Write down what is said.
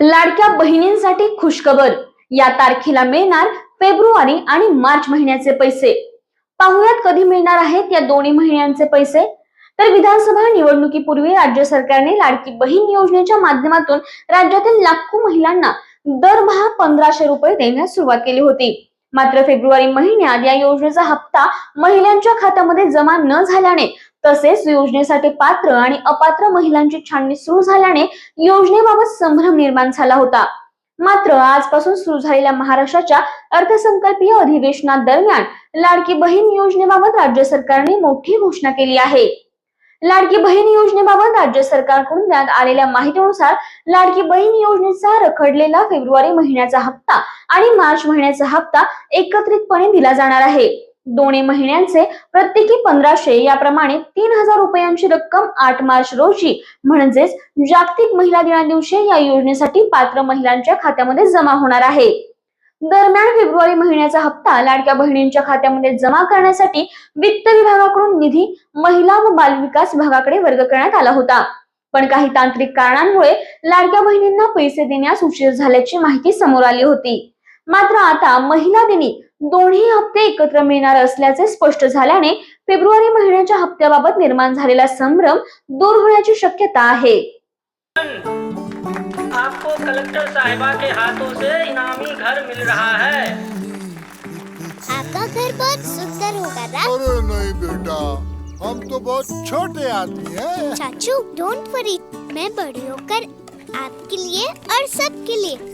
लाडक्या बहिणींसाठी खुशखबर. या तारखेला मिळणार फेब्रुवारी आणि मार्च महिन्याचे पैसे. पाहुयात कधी मिळणार आहेत या दोन्ही महिन्यांचे पैसे? तर विधानसभा निवडणुकीपूर्वी राज्य सरकारने लाडकी बहीण योजनेच्या माध्यमातून राज्यातील लाखो महिलांना दरमहा पंधराशे रुपये देण्यास सुरुवात केली होती. मात्र फेब्रुवारी महिन्यात या योजनेचा हप्ता महिलांच्या खात्यामध्ये जमा न झाल्याने तसेच योजनेसाठी पात्र आणि अपात्र महिलांची छाननी सुरू झाल्याने योजनेबाबत संभ्रम निर्माण झाला होता. मात्र आजपासून सुरू झालेल्या महाराष्ट्राच्या अर्थसंकल्पीय अधिवेशना दरम्यान लाडकी बहीण योजनेबाबत राज्य सरकारने मोठी घोषणा केली आहे. लाडकी बहीण योजनेबाबत राज्य सरकारकडून देण्यात आलेल्या माहितीनुसार लाडकी बहीण योजनेचा रखडलेला फेब्रुवारी महिन्याचा हप्ता आणि मार्च महिन्याचा हप्ता एकत्रितपणे दिला जाणार आहे. दोन्ही महिन्यांचे प्रत्येकी पंधराशे याप्रमाणे तीन हजार रुपयांची रक्कम आठ मार्च रोजी म्हणजेच जागतिक महिला दिना दिवशी या योजनेसाठी पात्र महिलांच्या खात्यामध्ये जमा होणार आहे. दरम्यान फेब्रुवारी महिन्याचा हप्ता लाडक्या बहिणींच्या खात्यामध्ये जमा करण्यासाठी वित्त विभागाकडून निधी महिला व बालविकास विभागाकडे वर्ग करण्यात आला होता. पण काही तांत्रिक कारणांमुळे लाडक्या बहिणींना पैसे देण्यास उशीर झाल्याची माहिती समोर आली होती. मात्र आता महिला दिनी दोन्ही हप्ते एकत्र मिळणार असल्याचे स्पष्ट झाल्याने फेब्रुवारी महिन्याच्या हप्त्याबाबत निर्माण झालेला संभ्रम दूर होण्याची शक्यता आहे. आपको कलेक्टर साहिबा के हाथों से इनामी घर मिल रहा है। आपका घर बहुत सुंदर होगा ना अरे नहीं बेटा हम तो बहुत छोटे आदमी हैं। चाचू डोंट वरी मैं बड़ी होकर आपके लिए और सबके लिए